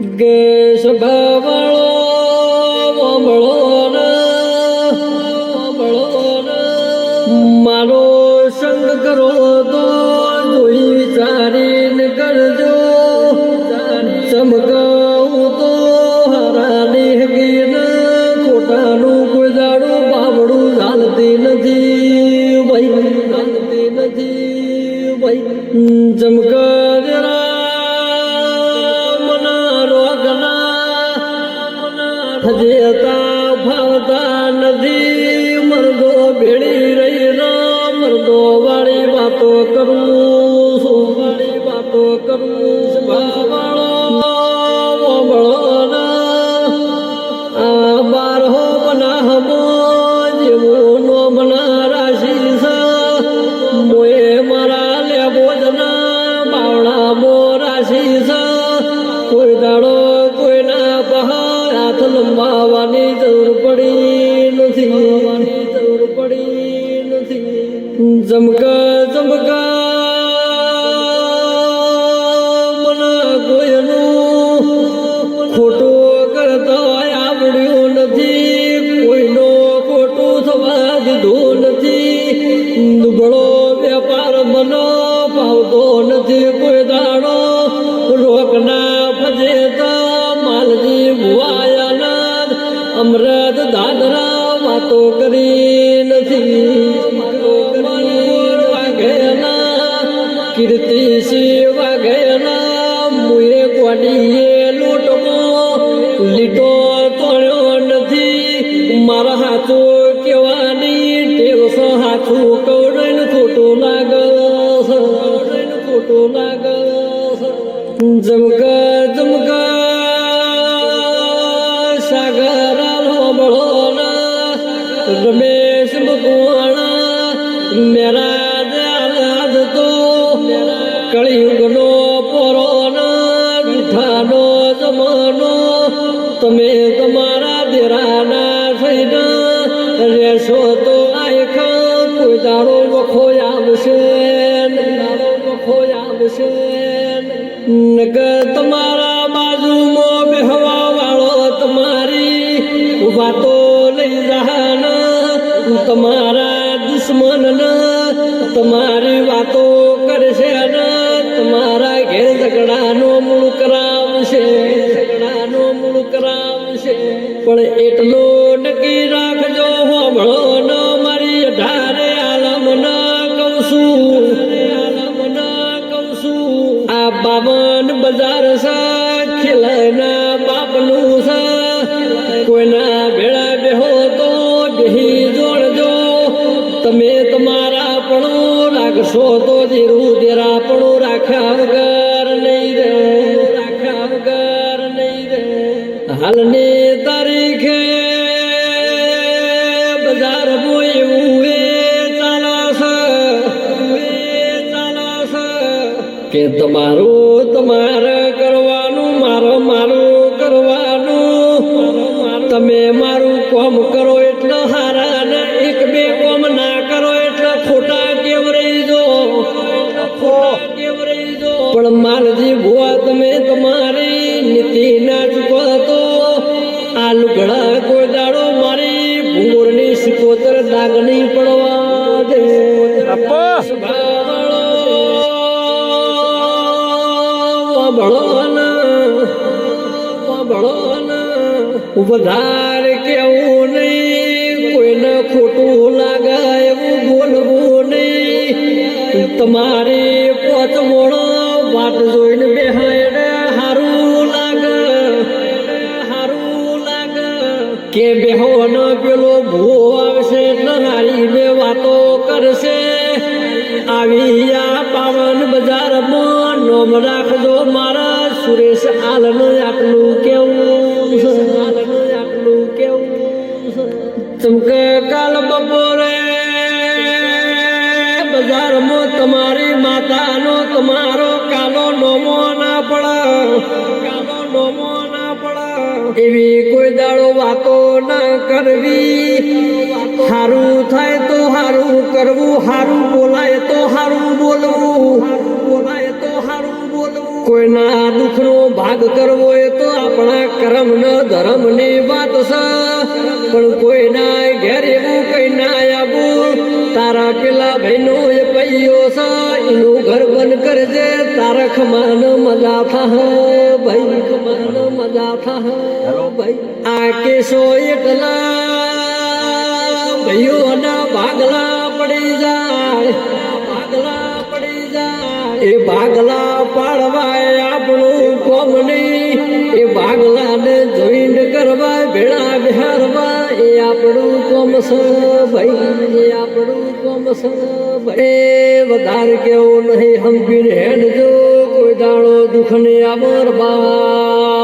ગે સભાવાળો વામળો ને વામળો ને. મારો સંગ કરો તો જોઈ વિચારીને કરજો. ચમકાવું તો હારાની હગીને ખોટાનું કોઈ દાડું બાવડું ચાલતી નથી. ભાઈ ચાલતી નથી. ભાઈ ચમકા હજેતા ભાવતા નથી મરદો ભેળી રહી ના મરદો વાળી વાતો કરું વાળી વાતો કરું વાળો પડી જમકા જમકા મના કોઈનું ખોટું કરતા આવડ્યું નથી. કોઈનો ખોટું થવા દીધું નથી. દુબળો વેપાર મનો ભાવતો નથી. કોઈ દાડો રોકના ફજેતા માલજી ભુવાયાના અમૃત દાદરા વાતો કીર્તિ સિંહ ગયેલા મુએ કોડીએ લૂંટમો લીટો તોડ્યો નથી, મારા હાથો કેવાની ટેવસો હાથું કવડન ખોટું લાગે છે. કવડન ખોટું લાગે છે. જમકા જમકા તમે તમારા દેરાના થઈને રહેશો તો આખા કોઈ દાડો વખો આવશે વખો આવશે. નગર તમારા બાજુમાં બેહવા વાળો તમારી વાતો લઈ જહાના. તમારા દુશ્મન તમારી વાતો કરશે ને. તમારા ઘેર ઝઘડાનો મૂળ કરાવશે. મૂળ કરાવશે. પણ એટલો નક્કી રાખજો હોમળો ન મારી અઢારે આલમ ના કહું છું. આલમ ના કહું છું આ બાવન બજાર ખીલાના બાપનું સા કોઈના ભેળા બેહો તો બેહી જોડજો. તમે તમારા પણ રાખશો તો ધીરું ધીરા પણ રાખ્યા વગર નહીં હાલની તારીખે બજાર એવું એ ચાલે કે તમારું તમારે કરવાનું, મારો મારું કરવાનું. તમે મારું કોમ કરો એટલે હારા ને એક બે કોમ ના કરો એટલે ખોટા કેવરાઈ જો. પણ માલજી આ લુગડા કોઈ દાડો મારી ભૂંગોરની સિકોતર દાગ નહીં પડવા દે. વધારે કેવું કે બેહોન પેલો ભૂ આવશે નહારી બે વાતો કરશે. આવી આ પાવન બજારમાં નોમ રાખજો મારા સુરેશ આલન આટલું કેવું આટલું કેવું છે? ચમકે કાલ બપોરે બજારમાં તમારી માતાનો, તમારો કાલો નોમો ના પડ. કાલો નોમો એવી કોઈ દાડો વાતો ના કરવી. હારું થાય તો હારું કરવું, હારું બોલાય તો હારું બોલવું. બોલાય તો હારું બોલવું કોઈના દુઃખનો ભાગ કરવો એ તો આપણા કર્મ ન ધર્મની વાત છે. પણ કોઈના ઘેર એવું કઈ ના આવું. તારા પેલા ભાઈનો એ પૈયો છે એનું ઘર બંધ કરજે તારા ખમાન મજા થા ભાઈ ખમાન મજા થા ભાઈ આ કેસો એટલા ભાઈઓના ભાગલા પડી જાય ભાગલા પડી જાય એ ભાગલા પાડવાય આપણું કોમ નહીં એ ભાગલાને જોઈન્ટ કરવા ભેળા બિહારવા એ આપણું કોમ છે ભાઈ આપણું કોમસ એ વધારે કેવું નહીં, હંપીને હેડ જો કોઈ દાડો દુઃખ ને અમર બા